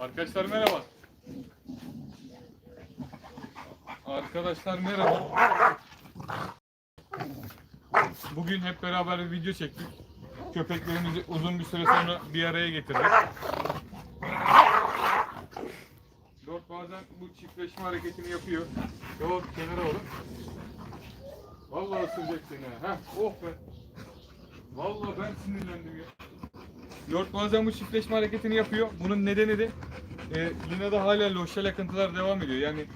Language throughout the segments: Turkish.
Arkadaşlar merhaba. Arkadaşlar merhaba. Bugün hep beraber bir video çektik. Köpeklerimizi uzun bir süre sonra bir araya getirdik. Dört bazen bu çiftleşme hareketini yapıyor. Yok kenara oğlum. Vallahi ısıracak seni. ha. Heh, oh be. Vallahi ben sinirlendim ya. Lord bazen bu çiftleşme hareketini yapıyor. Bunun nedeni de e, Lina'da hala loşal akıntılar devam ediyor. Yani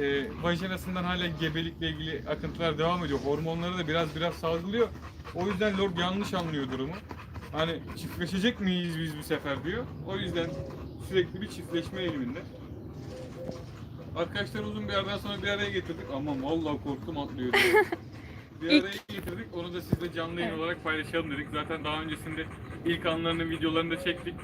e, vajinasından hala gebelikle ilgili akıntılar devam ediyor. Hormonları da biraz biraz salgılıyor. O yüzden Lord yanlış anlıyor durumu. Hani çiftleşecek miyiz biz bu sefer diyor. O yüzden sürekli bir çiftleşme eğiliminde. Arkadaşlar uzun bir yerden sonra bir araya getirdik. Aman vallahi korktum atlıyor. Bir araya getirdik. Onu da sizle canlı yayın olarak paylaşalım dedik. Zaten daha öncesinde ilk anlarının videolarını da çektik.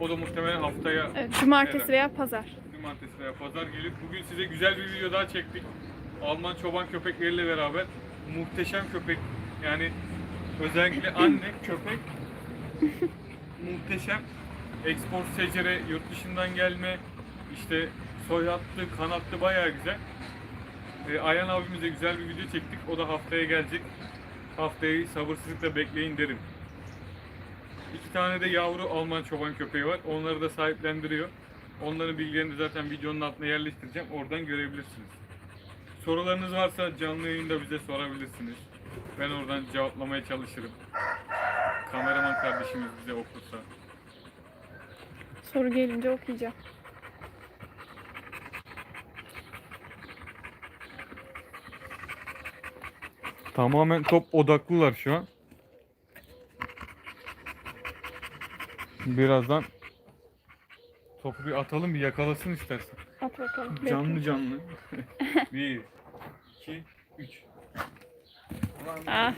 O da muhtemelen haftaya Evet, cumartesi veya pazar. cumartesi veya pazar gelir. Bugün size güzel bir video daha çektik. Alman çoban köpekleriyle beraber muhteşem köpek. Yani özellikle anne köpek muhteşem. Export secere yurt dışından gelme işte soy hattı, kanattı bayağı güzel. Ee, Ayhan abimize güzel bir video çektik. O da haftaya gelecek. Haftayı sabırsızlıkla bekleyin derim. İki tane de yavru Alman çoban köpeği var. Onları da sahiplendiriyor. Onların bilgilerini zaten videonun altına yerleştireceğim. Oradan görebilirsiniz. Sorularınız varsa canlı yayında bize sorabilirsiniz. Ben oradan cevaplamaya çalışırım. Kameraman kardeşimiz bize okursa. Soru gelince okuyacağım. Tamamen top odaklılar şu an. Birazdan topu bir atalım bir yakalasın istersen. At bakalım. Canlı canlı. bir, iki, üç. Ah.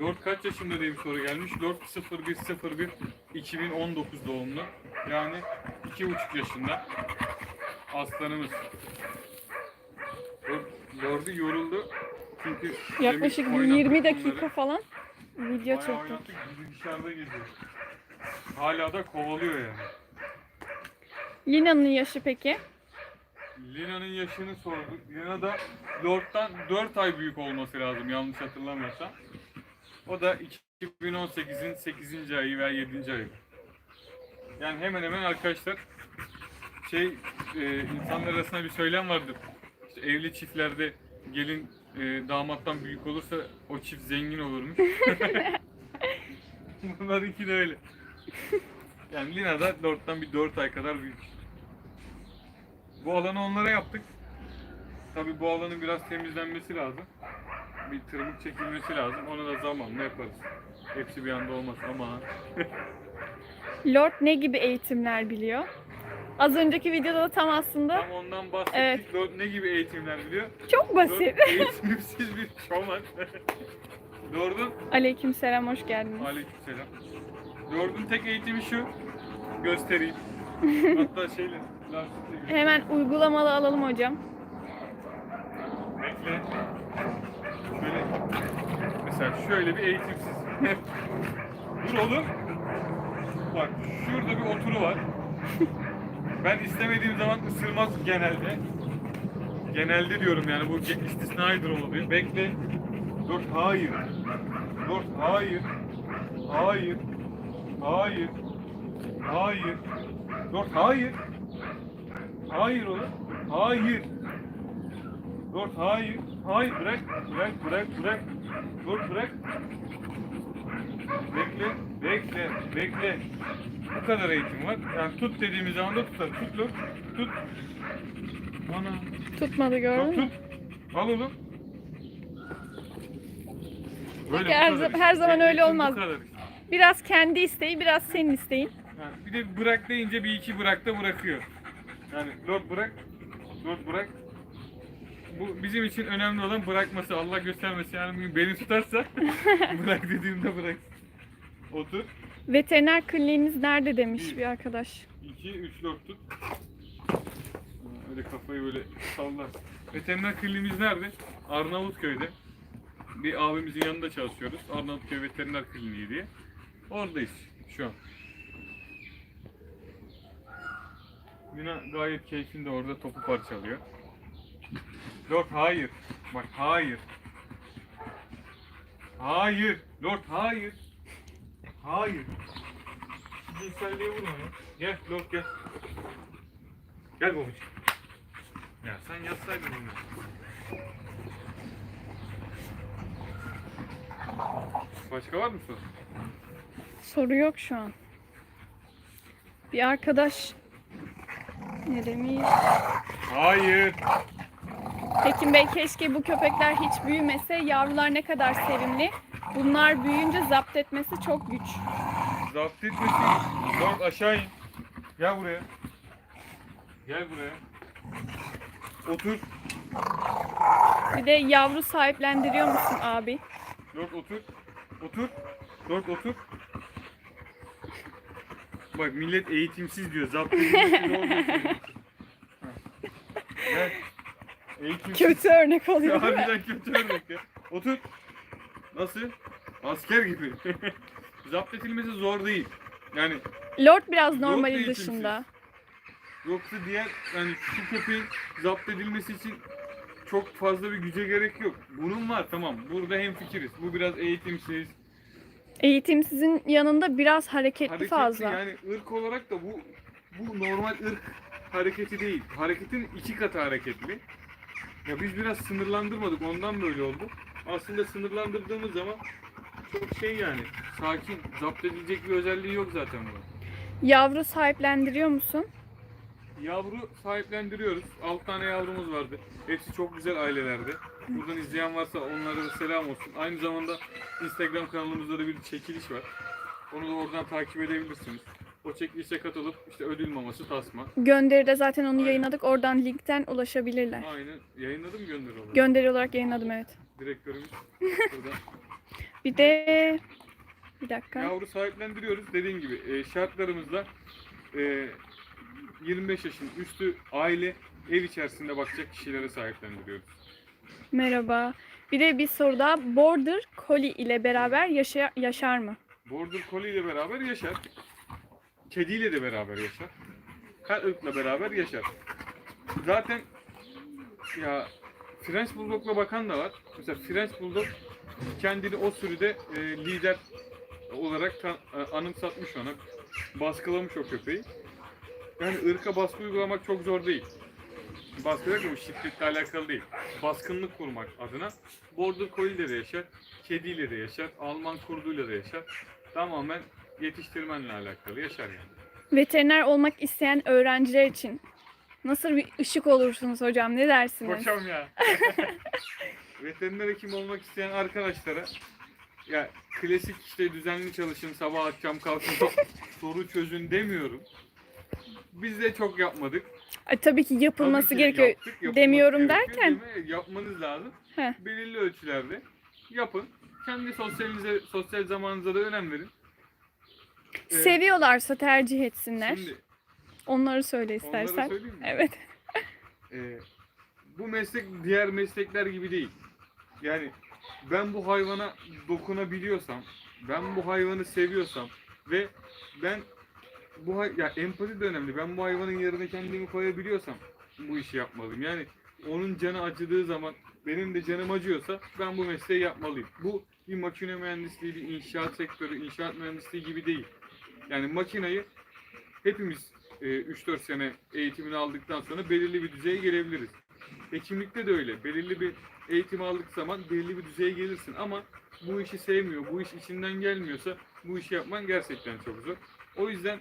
Lord kaç yaşında diye bir soru gelmiş. Lord 0101 2019 doğumlu. Yani iki buçuk yaşında. Aslanımız. Lord, Lord'u yoruldu. Çünkü Yaklaşık oynattık 20 bunları. dakika falan video Bayağı çektik. oynattık. Bizi dışarıda geziyor. Hala da kovalıyor yani. Lina'nın yaşı peki? Lina'nın yaşını sorduk. Lina da Lord'dan 4 ay büyük olması lazım yanlış hatırlamıyorsam. O da 2018'in 8. ayı veya 7. ayı. Yani hemen hemen arkadaşlar şey e, insanlar arasında bir söylem vardır. İşte evli çiftlerde gelin e, damattan büyük olursa o çift zengin olurmuş. Bunlarınki de öyle. Yani Lina da Lord'dan bir 4 ay kadar büyük. Bu alanı onlara yaptık. Tabi bu alanın biraz temizlenmesi lazım. Bir tırmık çekilmesi lazım. Onu da zamanla yaparız. Hepsi bir anda olmaz ama Lord ne gibi eğitimler biliyor? Az önceki videoda da tam aslında tam ondan bahsettik. Evet. Lord ne gibi eğitimler biliyor? çok Lord basit. eğitimsiz bir çoban. Lord'un Aleykümselam hoş geldiniz. Aleykümselam. Lord'un tek eğitimi şu. Göstereyim. Hatta şeyle lastikle göstereyim. Hemen uygulamalı alalım hocam. Bekle. Şöyle. Mesela şöyle bir eğitimsiz. Dur oğlum. Bak şurada bir oturu var. Ben istemediğim zaman ısırmaz genelde. Genelde diyorum yani bu ge- istisnai durum oluyor. Bekle. Dur hayır. Dur hayır. Hayır. Hayır. Hayır. Dur hayır. Hayır oğlum. Hayır. Dur hayır. Hayır bırak. Bırak bırak bırak. Dur bırak. Bekle. Bekle. Bekle. Bu kadar eğitim var. Yani tut dediğimiz zaman da tutar. Tut lan. Tut. Ana. Tutmadı Tut gördün mü? tut. Al oğlum. Böyle bu her kadar za- işte. her zaman öyle Eğitim bu olmaz. kadar işte. Biraz kendi isteği, biraz senin isteğin. Yani bir de bırak deyince bir iki bırak da bırakıyor. Yani Lord bırak, Lord bırak. Bu bizim için önemli olan bırakması, Allah göstermesi. Yani bugün beni tutarsa bırak dediğimde bırak. Otur. Veteriner kliniğiniz nerede demiş bir arkadaş. 2, 3 Lord tut. Öyle kafayı böyle sallar. Veteriner kliniğimiz nerede? Arnavutköy'de. Bir abimizin yanında çalışıyoruz. Arnavutköy Veteriner Kliniği diye. Oradayız şu an. Mina gayet keyfinde orada topu parçalıyor. Lord hayır. Bak hayır. Hayır. Lord hayır. Hayır. Cinselliğe vurma ya. Gel Lord gel. Gel babacığım. Ya sen yatsaydın bunu. Başka var mı soru? Soru yok şu an. Bir arkadaş ne demiş? Hayır. Tekin Bey keşke bu köpekler hiç büyümese. Yavrular ne kadar sevimli. Bunlar büyüyünce zapt etmesi çok güç. Zapt etmesin. Lord aşağı in. Gel buraya. Gel buraya. Otur. Bir de yavru sahiplendiriyor musun abi? Lord otur. Otur. Lord otur. Bak millet eğitimsiz diyor. Zapt edilmesi. Gel. Eğitimsiz. Kötü örnek oluyor. değil mi? harbiden kötü örnek ya. Otur. Nasıl? Asker gibi. Zapt edilmesi zor değil. Yani Lord biraz normali eğitimsiz. dışında. Yoksa diğer yani şu köpeğin zapt edilmesi için çok fazla bir güce gerek yok. Bunun var tamam. Burada hem fikiriz. Bu biraz eğitimsiz. Eğitimsizin yanında biraz hareketli, Hareketli fazla. yani ırk olarak da bu bu normal ırk hareketi değil. Hareketin iki katı hareketli. Ya biz biraz sınırlandırmadık ondan böyle oldu. Aslında sınırlandırdığımız zaman çok şey yani sakin, zapt edilecek bir özelliği yok zaten bunun. Yavru sahiplendiriyor musun? Yavru sahiplendiriyoruz. 6 tane yavrumuz vardı. Hepsi çok güzel ailelerde. Buradan izleyen varsa onlara da selam olsun. Aynı zamanda Instagram kanalımızda da bir çekiliş var. Onu da oradan takip edebilirsiniz. O çekilişe katılıp işte ödül maması tasma. Gönderide zaten onu yayınladık. Oradan linkten ulaşabilirler. Aynen yayınladım gönderi olarak. Gönderi olarak yayınladım evet. Direktörümüz burada. Bir de bir dakika. Yavru sahiplendiriyoruz. Dediğim gibi e, şartlarımızla e, 25 yaşın üstü aile ev içerisinde bakacak kişilere sahiplendiriyoruz. Merhaba. Bir de bir soru daha. Border Collie ile beraber yaşa- yaşar mı? Border Collie ile beraber yaşar. Kediyle de beraber yaşar. Her ırkla beraber yaşar. Zaten ya French Bulldog'la bakan da var. Mesela French Bulldog kendini o sürüde e, lider olarak ta- e, anımsatmış ona. Baskılamış o köpeği. Yani ırka baskı uygulamak çok zor değil. Baskı derken bu şiddetle alakalı değil. Baskınlık kurmak adına Border Collie'yle de yaşar, kediyle de yaşar, Alman kurduyla da yaşar. Tamamen yetiştirmenle alakalı yaşar yani. Veteriner olmak isteyen öğrenciler için nasıl bir ışık olursunuz hocam? Ne dersiniz? Koçam ya. Veteriner hekim olmak isteyen arkadaşlara ya klasik işte düzenli çalışın, sabah akşam kalkın soru çözün demiyorum. Biz de çok yapmadık. Ay, tabii ki yapılması Tabii ki gerekiyor. yaptık, Demiyorum gerekiyor derken? yapmanız lazım. Heh. Belirli ölçülerde yapın. Kendi sosyalinize, sosyal zamanınıza da önem verin. Ee, Seviyorlarsa tercih etsinler. Şimdi Onları söyle istersen. söyleyeyim mi? Evet. Ee, bu meslek diğer meslekler gibi değil. Yani ben bu hayvana dokunabiliyorsam, ben bu hayvanı seviyorsam ve ben bu hay- ya empati de önemli. Ben bu hayvanın yerine kendimi koyabiliyorsam bu işi yapmalıyım. Yani onun canı acıdığı zaman benim de canım acıyorsa ben bu mesleği yapmalıyım. Bu bir makine mühendisliği, bir inşaat sektörü, inşaat mühendisliği gibi değil. Yani makinayı hepimiz 3-4 sene eğitimini aldıktan sonra belirli bir düzeye gelebiliriz. Hekimlikte de öyle. Belirli bir eğitim aldık zaman belirli bir düzeye gelirsin ama bu işi sevmiyor, bu iş içinden gelmiyorsa bu işi yapman gerçekten çok zor. O yüzden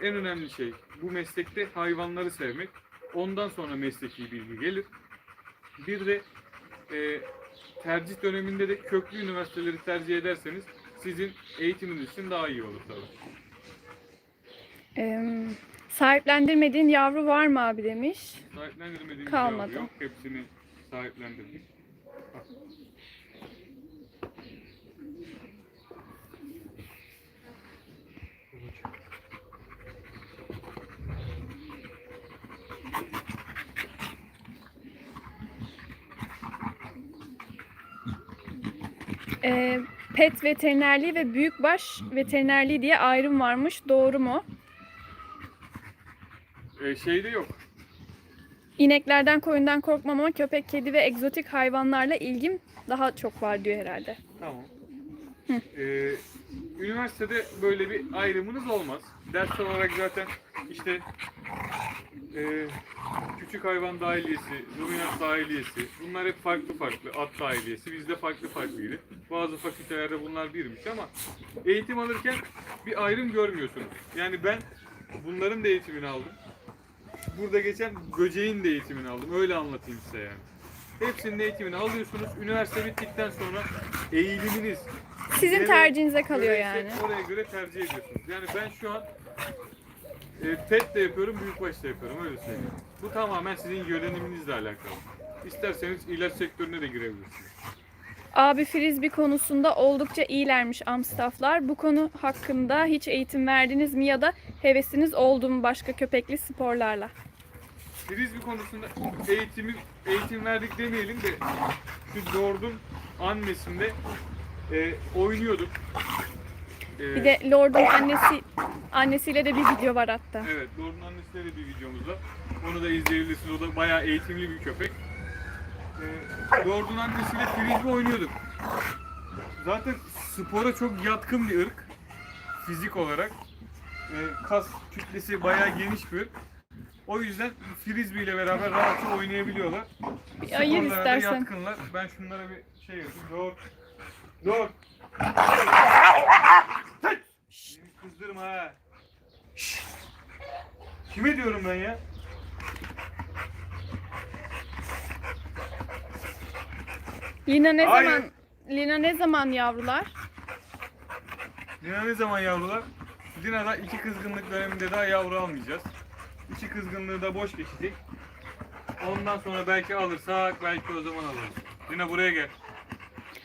en önemli şey bu meslekte hayvanları sevmek. Ondan sonra mesleki bilgi gelir. Bir de e, tercih döneminde de köklü üniversiteleri tercih ederseniz sizin eğitiminiz için daha iyi olur tabii. Ee, sahiplendirmediğin yavru var mı abi demiş. Sahiplendirmediğimiz Kalmadı. yavru yok. Hepsini sahiplendirdik. Bak. Ee, pet veterinerliği ve büyükbaş veterinerliği diye ayrım varmış. Doğru mu? E, şeyde yok. İneklerden, koyundan korkmam ama köpek, kedi ve egzotik hayvanlarla ilgim daha çok var diyor herhalde. Tamam. Ee, üniversitede böyle bir ayrımınız olmaz. Ders olarak zaten işte e, küçük hayvan dahiliyesi, ruminant dahiliyesi bunlar hep farklı farklı. At dahiliyesi bizde farklı farklıydı. Bazı fakültelerde bunlar birmiş ama eğitim alırken bir ayrım görmüyorsunuz. Yani ben bunların da eğitimini aldım. Burada geçen böceğin de eğitimini aldım. Öyle anlatayım size yani. Hepsinin eğitimini alıyorsunuz. Üniversite bittikten sonra eğiliminiz Sizin nereye- tercihinize kalıyor yani. Oraya göre tercih ediyorsunuz. Yani ben şu an e, pet de yapıyorum, büyükbaş da yapıyorum öyle söyleyeyim. Bu tamamen sizin yöneliminizle alakalı. İsterseniz ilaç sektörüne de girebilirsiniz. Abi frisbee konusunda oldukça iyilermiş Amstaff'lar. Bu konu hakkında hiç eğitim verdiniz mi ya da hevesiniz oldu mu başka köpekli sporlarla? Frisbee konusunda eğitimi eğitim verdik demeyelim de şu Lord'un annesinde e, oynuyorduk. E, Bir de Lord'un annesi annesiyle de bir video var hatta. Evet, Lord'un annesiyle de bir videomuz var. Onu da izleyebilirsiniz. O da bayağı eğitimli bir köpek. Ee, Lord'un annesiyle frisbee oynuyorduk. Zaten spora çok yatkın bir ırk. Fizik olarak. Ee, kas kütlesi bayağı geniş bir ırk. O yüzden frisbee ile beraber rahatça oynayabiliyorlar. Bir ayır Sporlara da istersen. yatkınlar. Ben şunlara bir şey yapayım. Lord. Lord. Beni kızdırma ha. Kime diyorum ben ya? Lina ne Hayır. zaman Lina ne zaman yavrular? Lina ne zaman yavrular? Lina'da iki kızgınlık döneminde daha yavru almayacağız. İki kızgınlığı da boş geçecek. Ondan sonra belki alırsak belki o zaman alırız. Lina buraya gel.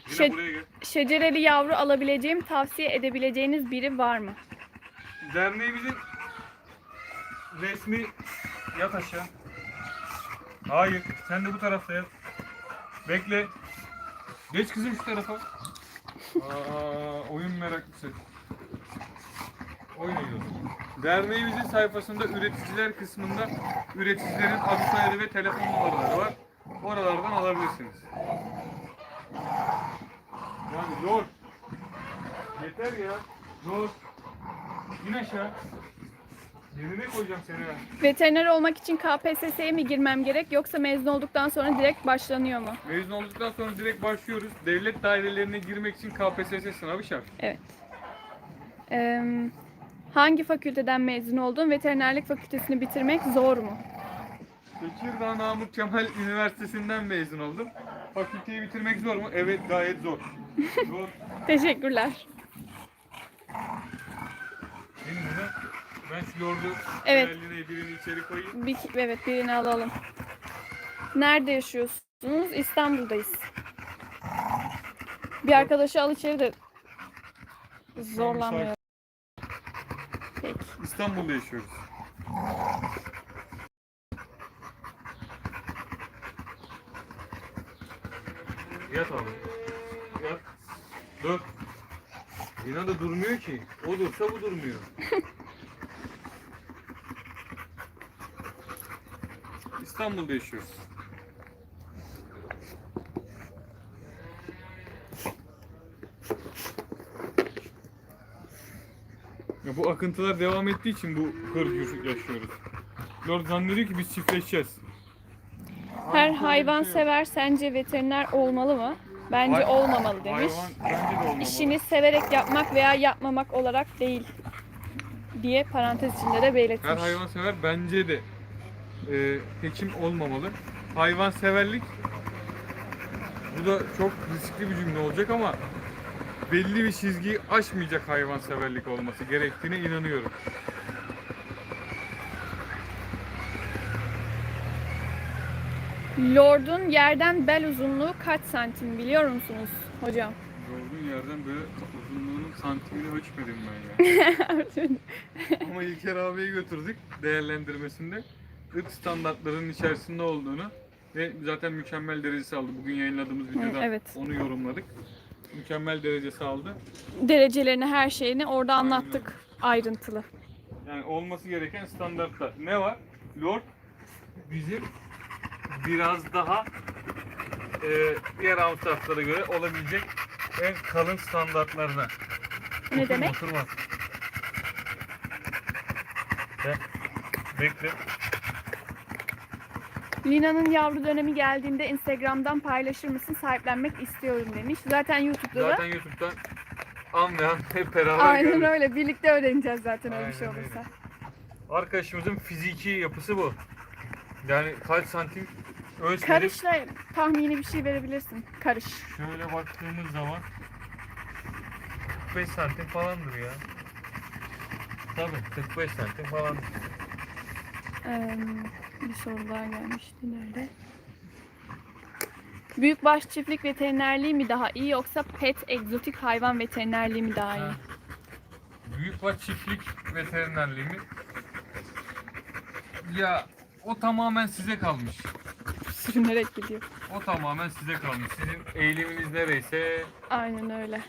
Lina Şey- buraya gel. Şecereli yavru alabileceğim, tavsiye edebileceğiniz biri var mı? Derneğimizin resmi yat aşağı. Hayır, sen de bu tarafta yat. Bekle. Geç kızım şu tarafa. Aa, oyun meraklısı. Oynuyoruz. Derneğimizin sayfasında üreticiler kısmında üreticilerin adı soyadı ve telefon numaraları var. Oralardan alabilirsiniz. Yani Lord. Yeter ya. Lord. İn aşağı. Yerine koyacağım seni. Veteriner olmak için KPSS'ye mi girmem gerek yoksa mezun olduktan sonra direkt başlanıyor mu? Mezun olduktan sonra direkt başlıyoruz. Devlet dairelerine girmek için KPSS sınavı şart. Evet. Ee, hangi fakülteden mezun oldun? Veterinerlik fakültesini bitirmek zor mu? Tekirdağ Namık Kemal Üniversitesi'nden mezun oldum. Fakülteyi bitirmek zor mu? Evet gayet zor. zor. Teşekkürler. Benim burada ben şu yordu Evet. birini içeri koyayım. Bir, evet birini alalım. Nerede yaşıyorsunuz? İstanbul'dayız. Bir arkadaşı al içeri de zorlanmıyor. Peki. İstanbul'da yaşıyoruz. Yat abi. Yat. Dur. Yine de durmuyor ki. O dursa bu durmuyor. İstanbul'da yaşıyoruz. Ya bu akıntılar devam ettiği için bu hırgür yaşıyoruz. Lord zannediyor ki biz çiftleşeceğiz. Her hayvan şey sever sence veteriner olmalı mı? Bence Hay- olmamalı demiş. Hayvan bence de olmamalı. İşini severek yapmak veya yapmamak olarak değil diye parantez içinde de belirtmiş. Her hayvan sever bence de e, hekim olmamalı. Hayvan severlik bu da çok riskli bir cümle olacak ama belli bir çizgiyi aşmayacak hayvan severlik olması gerektiğine inanıyorum. Lord'un yerden bel uzunluğu kaç santim biliyor musunuz hocam? Gördüğün yerden böyle uzunluğunun santimini ölçmedim ben ya. Ama İlker abiye götürdük değerlendirmesinde. Irk standartlarının içerisinde olduğunu ve zaten mükemmel derecesi aldı. Bugün yayınladığımız videoda evet. onu yorumladık. mükemmel derecesi aldı. Derecelerini, her şeyini orada Aynen anlattık ayrıntılı. Yani olması gereken standartlar. Ne var? Lord bizim biraz daha e, diğer Amstaflara göre olabilecek en kalın standartlarına. Ne Oturma, demek? Oturma. Gel. Bekle. Lina'nın yavru dönemi geldiğinde Instagram'dan paylaşır mısın? Sahiplenmek istiyorum demiş. Zaten YouTube'da da Zaten YouTube'dan anlayan hep beraber aynen gördük. öyle. Birlikte öğreneceğiz zaten öyle bir şey Aynen olursa. Arkadaşımızın fiziki yapısı bu. Yani kaç santim ölçmedik. Karışla tahmini bir şey verebilirsin. Karış. Şöyle baktığımız zaman 45 santim falandır ya. Tabii 45 santim falandır. Ee, bir soru daha gelmişti. Nerede? Büyükbaş çiftlik veterinerliği mi daha iyi yoksa pet egzotik hayvan veterinerliği mi daha iyi? Ha. Büyükbaş çiftlik veterinerliği mi? Ya o tamamen size kalmış. Sürünerek gidiyor. O tamamen size kalmış. Sizin eğiliminiz nereyse Aynen öyle.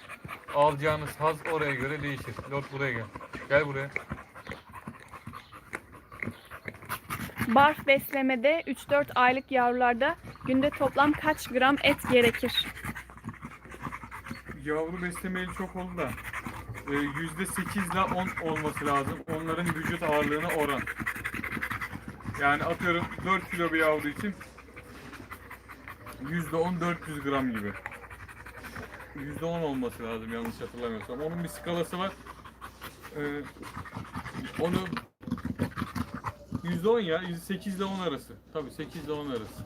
alacağınız haz oraya göre değişir. Lord buraya gel. Gel buraya. Barf beslemede 3-4 aylık yavrularda günde toplam kaç gram et gerekir? Yavru beslemeli çok oldu da e, yüzde sekiz ile 10 olması lazım. Onların vücut ağırlığına oran. Yani atıyorum 4 kilo bir yavru için yüzde 10 400 gram gibi. Yüzde 10 olması lazım yanlış hatırlamıyorsam. Onun bir skalası var. E, onu 10 ya. Yüzde 8 ile 10 arası. Tabii 8 ile 10 arası.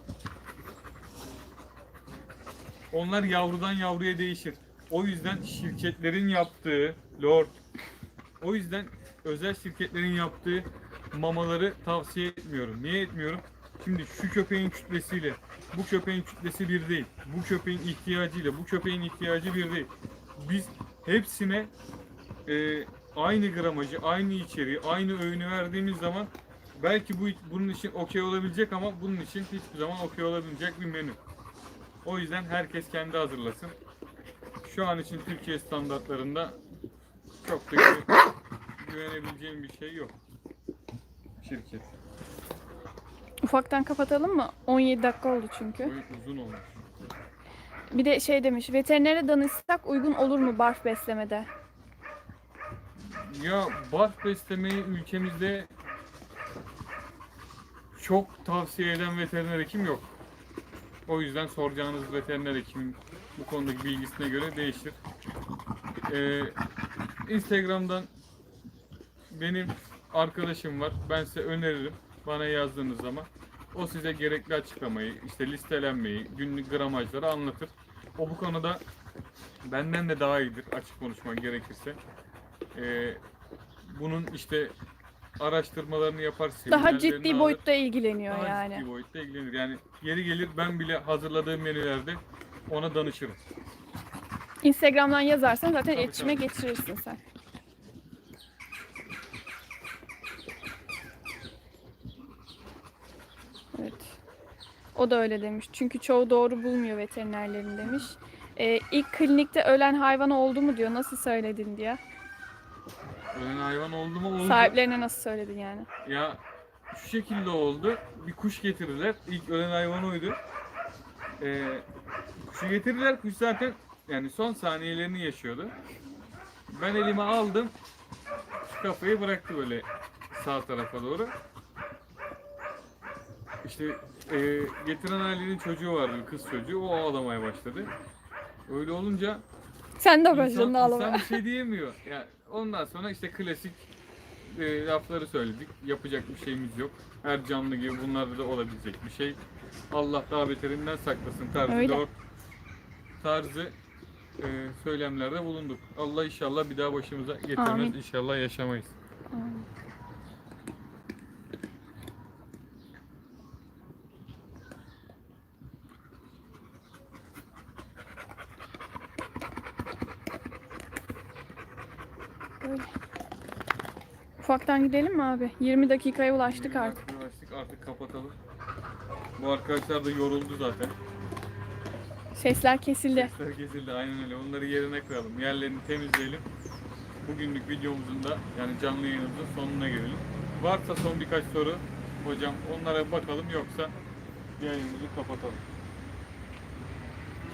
Onlar yavrudan yavruya değişir. O yüzden şirketlerin yaptığı Lord o yüzden özel şirketlerin yaptığı mamaları tavsiye etmiyorum. Niye etmiyorum? Şimdi şu köpeğin kütlesiyle bu köpeğin kütlesi bir değil. Bu köpeğin ihtiyacıyla bu köpeğin ihtiyacı bir değil. Biz hepsine e, aynı gramajı, aynı içeriği, aynı öğünü verdiğimiz zaman belki bu bunun için okey olabilecek ama bunun için hiçbir zaman okey olabilecek bir menü. O yüzden herkes kendi hazırlasın. Şu an için Türkiye standartlarında çok da güve- güvenebileceğim bir şey yok. Şirket. Ufaktan kapatalım mı? 17 dakika oldu çünkü. Boyu uzun olmuş. Bir de şey demiş, veterinere danışsak uygun olur mu barf beslemede? Ya barf beslemeyi ülkemizde çok tavsiye eden veteriner hekim yok. O yüzden soracağınız veteriner hekimin bu konudaki bilgisine göre değişir. Ee, Instagram'dan benim arkadaşım var. Ben size öneririm. Bana yazdığınız zaman. O size gerekli açıklamayı, işte listelenmeyi, günlük gramajları anlatır. O bu konuda benden de daha iyidir açık konuşmak gerekirse. Ee, bunun işte araştırmalarını yapar. Daha ciddi alır. boyutta ilgileniyor Daha yani. ciddi boyutta ilgilenir. Yani yeri gelir ben bile hazırladığım menülerde ona danışırım. Instagram'dan yazarsan zaten Tabii, iletişime tabii. geçirirsin sen. Evet. O da öyle demiş. Çünkü çoğu doğru bulmuyor veterinerlerin demiş. Ee, ilk klinikte ölen hayvan oldu mu diyor. Nasıl söyledin diye. Ölen hayvan oldu mu oldu. Sahiplerine nasıl söyledin yani. Ya şu şekilde oldu. Bir kuş getirdiler. İlk ölen hayvan oydu. Ee, kuşu getirdiler. Kuş zaten yani son saniyelerini yaşıyordu. Ben elime aldım. Şu kafayı bıraktı böyle sağ tarafa doğru. İşte e, getiren ailenin çocuğu vardı, kız çocuğu. O ağlamaya başladı. Öyle olunca Sen de İnsan, başladın insan ağlamaya. bir şey diyemiyor. Yani ondan sonra işte klasik e, lafları söyledik. Yapacak bir şeyimiz yok. Her canlı gibi bunlarda da olabilecek bir şey. Allah daha beterinden saklasın tarzı Öyle. dört tarzı e, söylemlerde bulunduk. Allah inşallah bir daha başımıza getirmez. Amin. İnşallah yaşamayız. Böyle. Ufaktan gidelim mi abi? 20 dakikaya ulaştık artık. Artık, artık kapatalım. Bu arkadaşlar da yoruldu zaten. Sesler kesildi. Sesler kesildi aynen öyle. Onları yerine koyalım. Yerlerini temizleyelim. Bugünlük videomuzun da yani canlı yayınımızın sonuna gelelim. Varsa son birkaç soru hocam onlara bakalım yoksa yayınımızı kapatalım.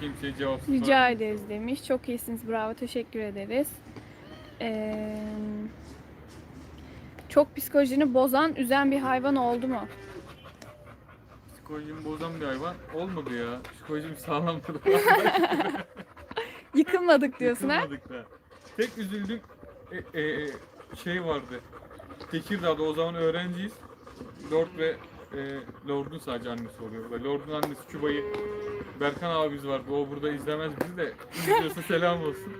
Kimseye cevapsız Rica ederiz demiş. Çok iyisiniz. Bravo. Teşekkür ederiz. Ee, çok psikolojini bozan, üzen bir hayvan oldu mu? Psikolojimi bozan bir hayvan olmadı ya. Psikolojim sağlamdı. Yıkılmadık diyorsun ha? Yıkılmadık da. Tek üzüldüm e, e, şey vardı. Tekirdağ'da o zaman öğrenciyiz. Lord ve e, Lord'un sadece annesi oluyor. Ve Lord'un annesi Küba'yı Berkan abimiz vardı. O burada izlemez bizi de. İzliyorsa selam olsun.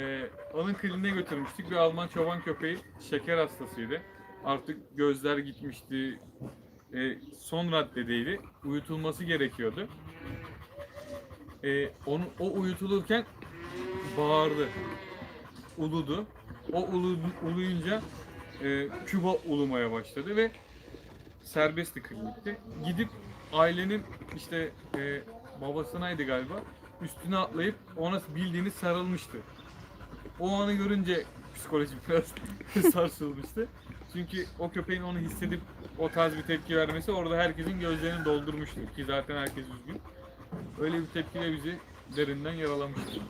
E, onun kliniğine götürmüştük. Bir Alman çoban köpeği şeker hastasıydı. Artık gözler gitmişti. E, son raddedeydi. Uyutulması gerekiyordu. E, onu, o uyutulurken bağırdı. Uludu. O ulu, uluyunca e, Küba ulumaya başladı ve serbestti klinikte. Gidip ailenin işte e, babasınaydı galiba üstüne atlayıp ona bildiğini sarılmıştı. O anı görünce psikolojim biraz sarsılmıştı. Çünkü o köpeğin onu hissedip o tarz bir tepki vermesi orada herkesin gözlerini doldurmuştu. Ki zaten herkes üzgün. Öyle bir tepkiyle bizi derinden yaralamıştı.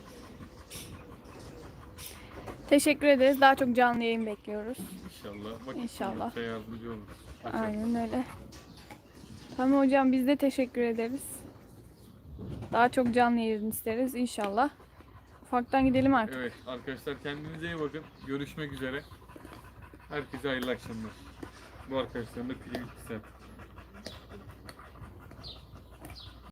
Teşekkür ederiz. Daha çok canlı yayın bekliyoruz. İnşallah. Vakit İnşallah. bulursa yardımcı oluruz. Aynen öyle. Tamam hocam biz de teşekkür ederiz. Daha çok canlı yayın isteriz inşallah. Ufaktan gidelim artık. Evet arkadaşlar kendinize iyi bakın. Görüşmek üzere. Herkese hayırlı akşamlar. Bu arkadaşların da pili.